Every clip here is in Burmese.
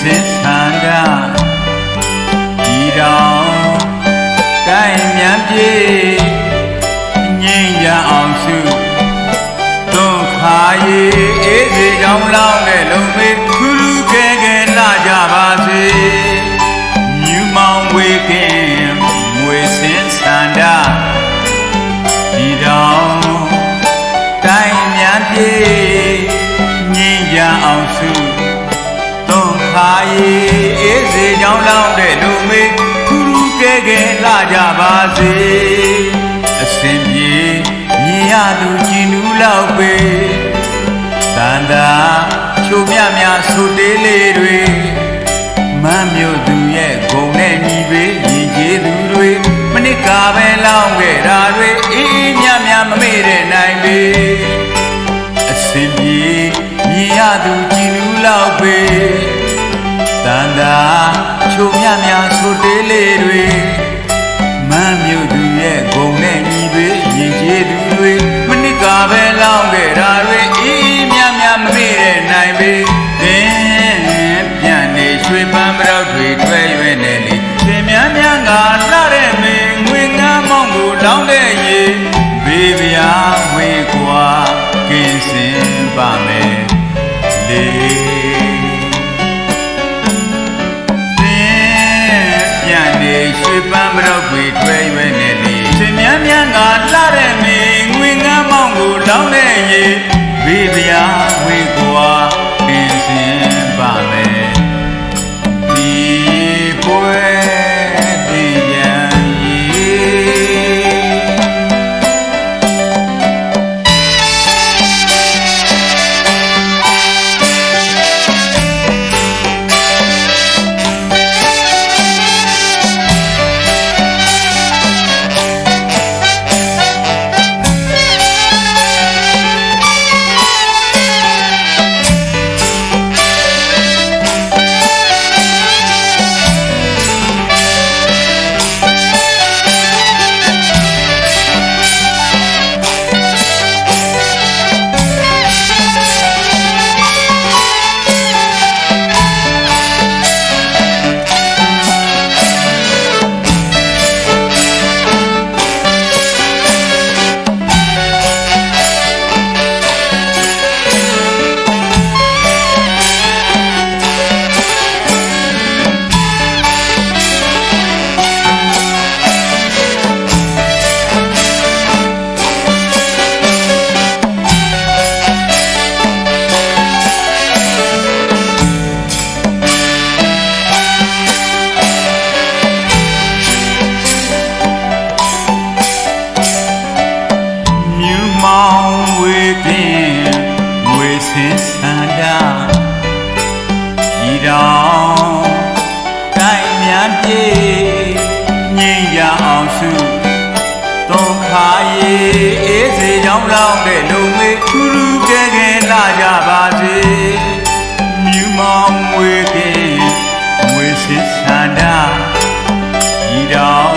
စစ်ဆန္ဒဒီတော်တိုင်းမြန်ပြေငြိမ်းချအောင်စုတွန်းခါရေးအေးစီကြောင်းလောင်းတဲ့လုံး ရီအေးစေကြောင်းလောင်းတဲ့လုံမေခူးခူးကဲကဲလာကြပါစေအစဉ်ပြေမြင်ရသူကြည်နူးလောက်ပေတန်တာချိုမြမြဆူတေးလေးတွေမမ်းမြို့သူရဲ့ဂုံနဲ့ညီပေညီကျေးသူတွေမနစ်ကပဲလောင်းခဲ့တာတွေအေးအေးမြမြမမေ့တဲ့နိုင်ပေအစဉ်ပြေမြင်ရသူကြည်နူးလောက်ပေ တန်တာချိုမြမြဆူတေးလေးတွေမမ်းမြို့သူရဲ့ဂုံနဲ့ညီပေညီကျေးသူတွေမနစ်ကပဲလောင်းခဲ့တာတွေအေးအေးမြမြမမေ့တဲ့နိုင်ပေသင်ပြန်နေရွှေပန်းပြောက်တွေတွဲရွယ်နေလေသင်များများကလာတဲ့မင်းငွေငမ်းမောင်းကိုလောင်းတဲ့ရေဘေးဗျာဝေကွာကင်းစင်ပါမယ်လေ ကိုလောင်းတဲ့ရေဘေးဗျာ ရီအေးစေကြောင်းလောင်းတဲ့လုံမေထူးထူးကဲကဲလာကြပါစေမြူမောင်ဝေကင်းငွေစင်ဆန္ဒဤတော်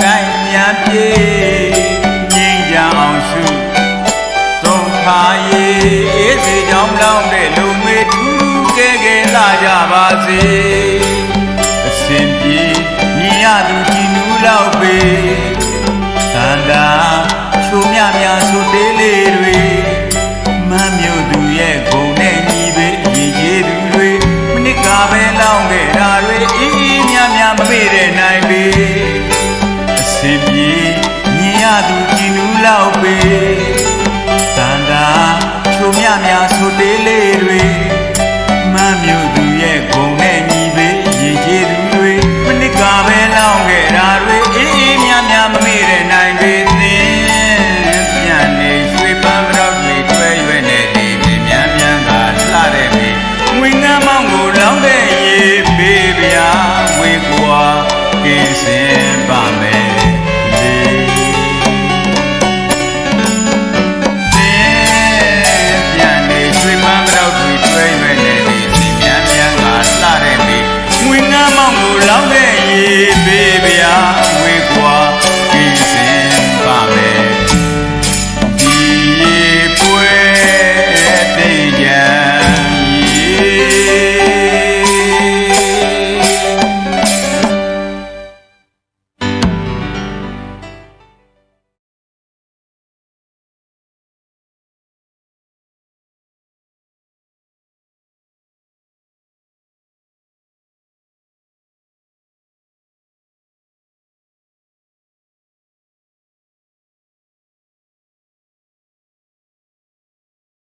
တိုင်းများပြေငြိမ်းကြအောင်စုသုံးခါရီအေးစေကြောင်းလောင်းတဲ့လူမေထူးကဲကဲလာကြပါစေ ပဲလောင်းခဲ့တာတွေအေးအေးမြမြမမေ့တဲ့နိုင်ပေအစဉ်ပြေမြင်ရသူကြည်နူးလောက်ပေတန်တာချိုမြမြဆိုတေးလေးတွေ ကင်းစင်ပါမယ်